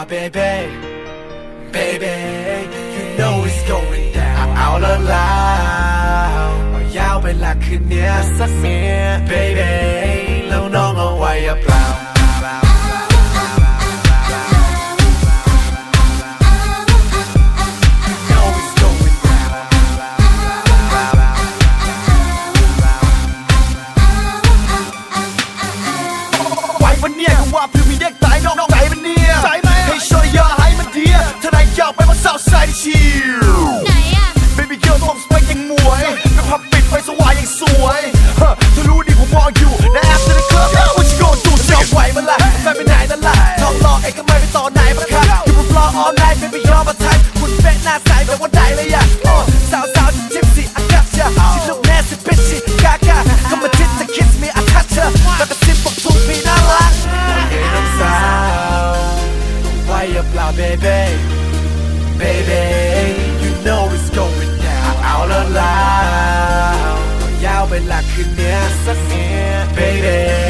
my baby, baby. You know it's going down. Out loud, oh, ยาวเวลาคืนเนี้ยสักเนี้ย baby. baby, baby, you know it's going down all alive ยาวไปหลักคืนเนี้ยสักเนี้ย baby.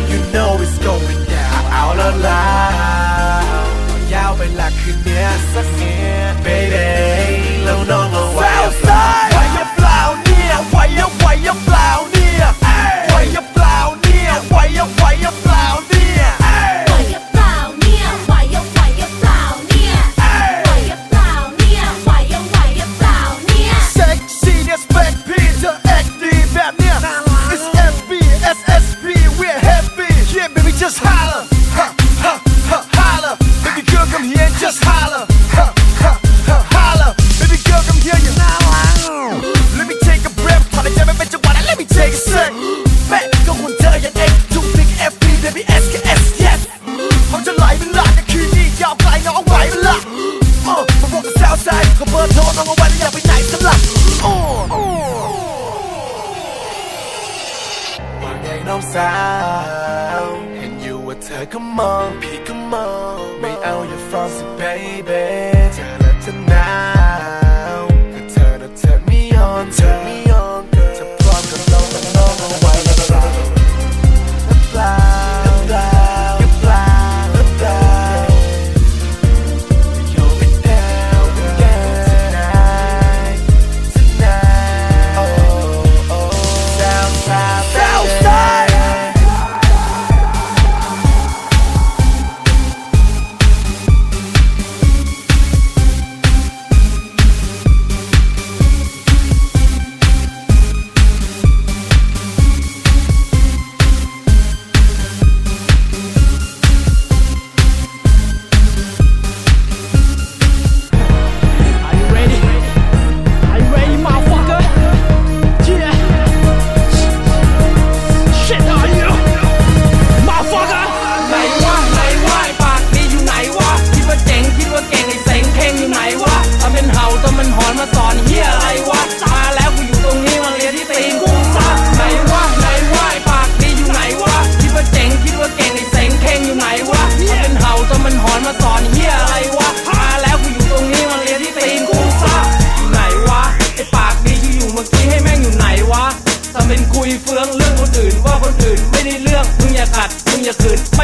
no sound And you attack them all, pick them all Me out your fancy baby?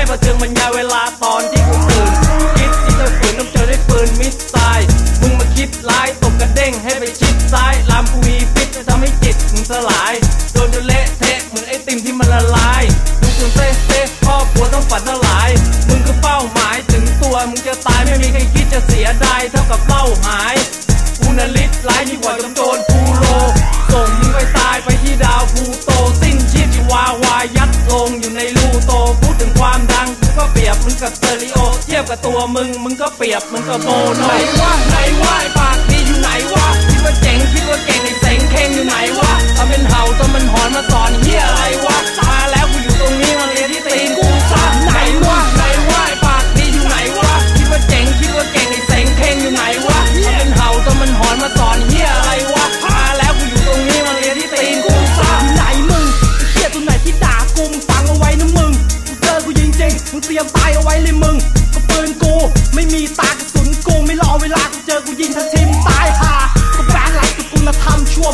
มาเจอมันยาเวลาตอนที่กูตื่นคิดที่จะฝืนต้องเจอด้ปืนมิสไซล์มึงมาคิดร้ายตกกระเด้งให้ไปชิดซ้ายลามกูมีพิษจะทำให้จิตมึงสลายโดนจนเละเทะเหมือนไอติมที่มันละลายมึงจนเซ่เซ่พ่อบครัวต้องฝันละลาย มึงก็เป้าหมายถึงตัวมึงจะตายไม่มีใครคิดจะเสียดายเท่ากับเล่าหายกูนาลิสร้ายที่กว่าจำโจรภูโลส่งมึงไปตายไปที่ดาวภู กับตัวมึง มึงก็เปรียบมึงก็โง่หนไหนว่าไหนว่าปากดีอยู่ไหนวะคิดว่าเจ๋งคิดว่าเก่งไอ้เสงเค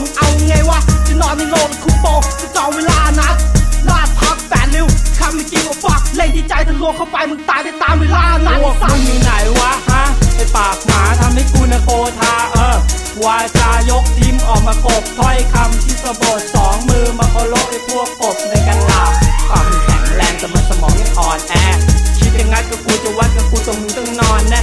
มึงเอาไงวะ จะนอนในโรงคุกโปจะจองเวลานัดลาดพักแปดริ้วคำไม่จริงว่าฟักเล่นที่ใจทะลวงเข้าไปมึงตายไปตามเวลานัดพวกสัมึงอยู่ไหนวะฮะไอปากหมาทำให้กูนะโกธาเออวาจายกทีมออกมากบถ้อยคำที่สะบดสองมือมาเคารพไอพวกกบในกันหลับปากมันแข็งแรงแต่มันสมองยังอ่อนแอคิดยังไงก็กูจะวัดกับกูตรงมึงต้องนอนแน่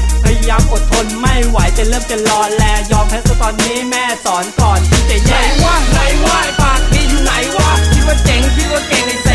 ยามอดทนไม่ไหวจะเริ่มจะรอแลยอมแพ้ซะตอนนี้แม่สอนก่อนที่จะแย่ว่าไหนว่าปากดีอยู่ไหนวะคิดว่าเจ๋งคิดว่าเก่งไอ